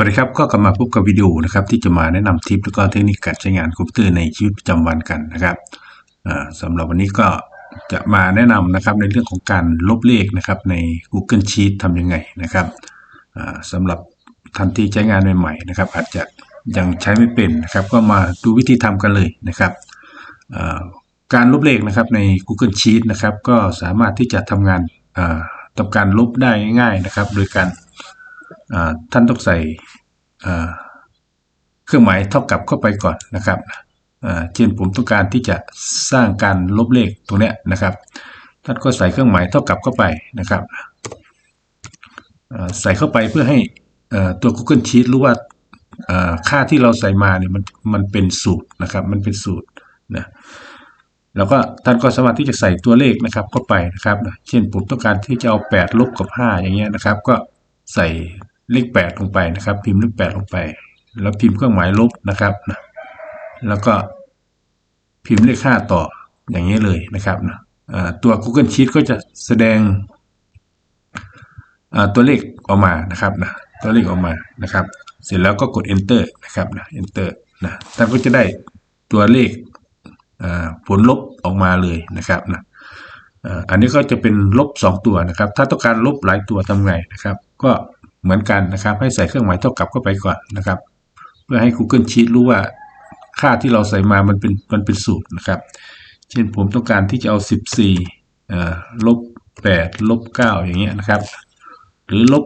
วัสดีครับก็กลับมาพบกับวิดีโอนะครับที่จะมาแนะนำทิปแล้วก็เทคนิคการใช้งานคอมพิวเตอร์ในชีวิตประจำวันกันนะครับอ่าสำหรับวันนี้ก็จะมาแนะนำนะครับในเรื่องของการลบเลขนะครับใน Google Sheet ทำยังไงนะครับอ่าสำหรับท่านที่ใช้งานใหม่ๆนะครับอาจจะยังใช้ไม่เป็นนะครับ ก็มาดูวิธีทำกันเลยนะครับการลบเลขนะครับใน Google Sheet นะครับก็สามารถที่จะทำงานอ่าการลบได้ง่ายๆนะครับ โดยการ ท่านต้องใส่เครื่องหมายเท่ากับเข้าไปก่อนนะครับเช่นผมต้องการที่จะสร้างการลบเลขตรงนี้นะครับ ท่านก็ใส่เครื่องหมายเท่ากับเข้าไปนะครับใส่เข้าไปเพื่อให้ตัว Google Sheet รู้ว่าค่าที่เราใส่มาเนี่ยมันมันเป็นสูตรนะครับ มันเป็นสูตรนะแล้วก็ท่านก็สามารถที่จะใส่ตัวเลขนะครับเข้าไปนะครับ เช่นผมต้องการที่จะเอา 8 ลบกับ 5 อย่างเงี้ยนะครับ ก็ ใส่เลข8ลงไปนะครับ พิมพ์เลข8ลงไป แล้วพิมพ์เครื่องหมายลบนะครับนะแล้วก็พิมพ์เลข5ต่ออย่างนี้เลยนะครับนะตัว Google Sheet ก็จะแสดงตัวเลขออกมานะครับนะตัวเลขออกมานะครับ เสร็จแล้วก็กด enter นะครับนะ enter นะท่านก็จะได้ตัวเลขผลลบออกมาเลยนะครับนะอันนี้ก็จะเป็นลบ 2 ตัวนะครับ ถ้าต้องการลบหลายตัวทำไงนะครับ ก็เหมือนกันนะครับ ให้ใส่เครื่องหมายเท่ากับเข้าไปก่อนนะครับ เพื่อให้ Google Sheet รู้ว่าค่าที่เราใส่มามันเป็นมันเป็นสูตรนะครับ เช่นผมต้องการที่จะเอา 14อ่ลบ8ลบ9อย่างเงี้ยนะครับ หรือลบ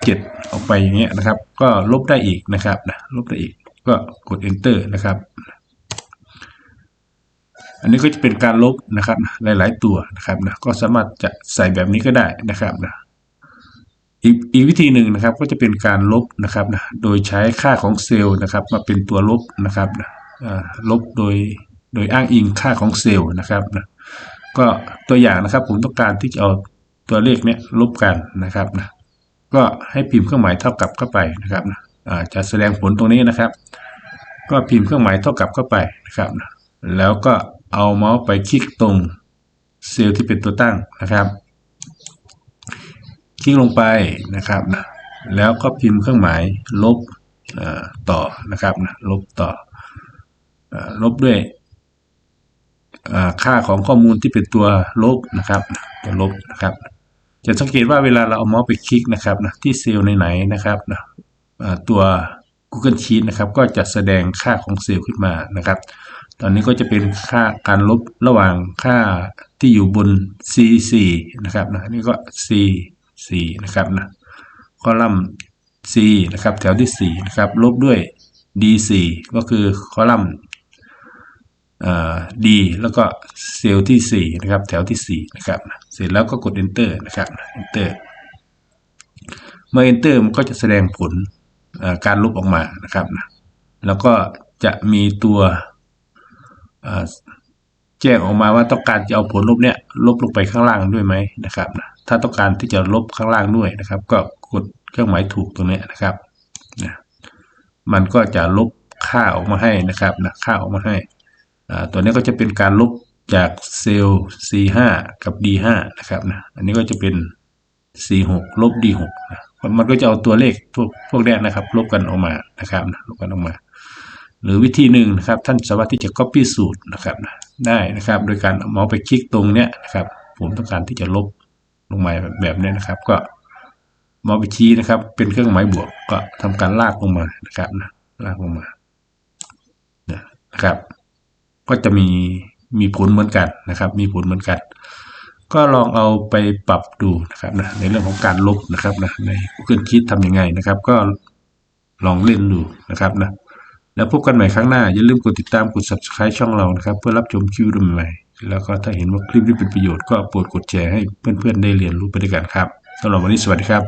7ออกไปอย่างเงี้ยนะครับ ก็ลบได้อีกนะครับนะลบได้อีกก็กด enter นะครับ อันนี้ก็จะเป็นการลบนะครับหลาย ๆ ตัวนะครับนะก็สามารถจะใส่แบบนี้ก็ได้นะครับนะ อีกอีกวิธีหนึ่งนะครับก็จะเป็นการลบนะครับนะโดยใช้ค่าของเซลล์นะครับ มาเป็นตัวลบนะครับนะลบโดยโดยอ้างอิงค่าของเซลล์นะครับนะก็ตัวอย่างนะครับผมต้องการที่จะเอาตัวเลขเนี้ยลบกันนะครับนะก็ให้พิมพ์เครื่องหมายเท่ากับเข้าไปนะครับนะจะแสดงผลตรงนี้นะครับ ก็พิมพ์เครื่องหมายเท่ากับเข้าไปนะครับนะแล้วก็เอาเมาส์ไปคลิกตรงเซลล์ที่เป็นตัวตั้งนะครับ คลิกลงไปนะครับนะแล้วก็พิมพ์เครื่องหมายลบต่อนะครับนะลบต่ออลบด้วยค่าของข้อมูลที่เป็นตัวลบนะครับตัวลบนะครับจะสังเกตว่าเวลาเราเอาเมาส์ไปคลิกนะครับนะที่เซลล์ไหนๆนะครับนะตัว Google Sheet นะครับ ก็จะแสดงค่าของเซลล์ขึ้นมานะครับ ตอนนี้ก็จะเป็นค่าการลบระหว่างค่าที่อยู่บน C4 นะครับนะนี่ก็ c C4 นะครับนะคอลัมน์ C นะครับแถวที่4นะครับลบด้วย D4 ก็คือคอลัมน์ D แล้วก็เซลล์ที่ 4 นะครับ แถวที่ 4 นะครับ เสร็จแล้วก็กด Enter นะครับ Enter เมื่อ Enter มันก็จะแสดงผลการลบออกมานะครับนะแล้วก็จะมีตัวแจ้งออกมาว่าต้องการจะเอาผลลบเนี่ยลบลงไปข้างล่างด้วยไหมนะครับนะ ถ้าต้องการที่จะลบข้างล่างด้วยนะครับ ก็กดเครื่องหมายถูกตรงนี้นะครับนะมันก็จะลบค่าออกมาให้นะครับนะค่าออกมาให้ตัวนี้ก็จะเป็นการลบจากเซลล์ C5 กับ D5 นะครับนะอันนี้ก็จะเป็น C6 ลบ D6 นะมันก็จะเอาตัวเลขพวกพวกเนี้ยนะครับ ลบกันออกมานะครับนะลบกันออกมา หรือวิธีหนึ่งนะครับ ท่านสามารถที่จะ copy สูตรนะครับนะได้นะครับ โดยการเอาเมาส์ไปคลิกตรงเนี้ยนะครับ ผมต้องการที่จะลบ ลงมาแบบนี้นะครับ ก็เมาส์ไปชี้นะครับ เป็นเครื่องหมายบวกก็ทำการลากลงมานะครับนะลากลงมานะครับ ก็จะมีมีผลเหมือนกันนะครับ มีผลเหมือนกัน ก็ลองเอาไปปรับดูนะครับนะในเรื่องของการลบนะครับนะใน Google Sheet ทำยังไงนะครับ ก็ลองเล่นดูนะครับนะ แล้วพบกันใหม่ครั้งหน้า อย่าลืมกดติดตามกด subscribe ช่องเรานะครับ เพื่อรับชมคลิปใหม่ๆแล้วก็ถ้าเห็นว่าคลิปนี้เป็นประโยชน์ก็โปรดกดแชร์ให้เพื่อนๆได้เรียนรู้ไปด้วยกันครับสำหรับวันนี้สวัสดีครับ